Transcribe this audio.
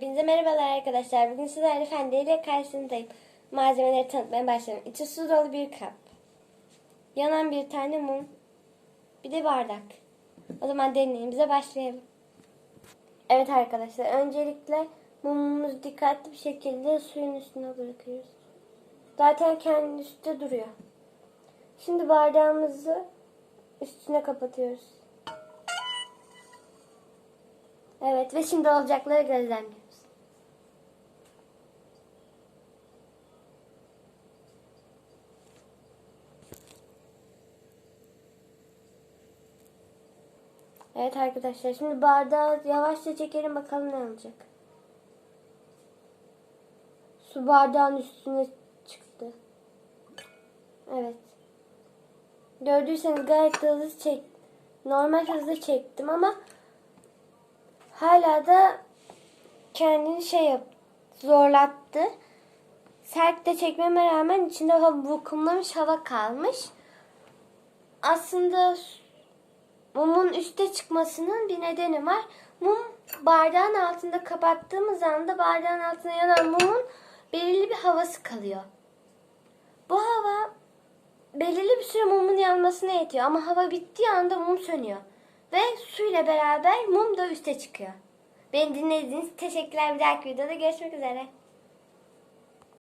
Hepinize merhabalar arkadaşlar. Bugün sizlerle Fendi ile karşınızdayım. Malzemeleri tanıtmaya başlayalım. İçi su dolu bir kap. Yanan bir tane mum. Bir de bardak. O zaman deneyimize başlayalım. Evet arkadaşlar. Öncelikle mumumuzu dikkatli bir şekilde suyun üstüne bırakıyoruz. Zaten kendi üstte duruyor. Şimdi bardağımızı üstüne kapatıyoruz. Evet ve şimdi olacakları gözlemliyoruz. Evet arkadaşlar şimdi bardağı yavaşça çekelim bakalım ne olacak. Su bardağın üstüne çıktı. Evet. Gördüyseniz gayet hızlı çek. Normal hızlı çektim ama hala da kendini şey yap zorlattı. Sert de çekmeme rağmen içinde hava vakumlamış hava kalmış. Aslında mumun üste çıkmasının bir nedeni var. Mum bardağın altında kapattığımız anda bardağın altına yanan mumun belirli bir havası kalıyor. Bu hava belirli bir süre mumun yanmasına yetiyor ama hava bittiği anda mum sönüyor. Ve suyla beraber mum da üste çıkıyor. Beni dinlediğiniz teşekkürler. Bir dahaki videoda görüşmek üzere.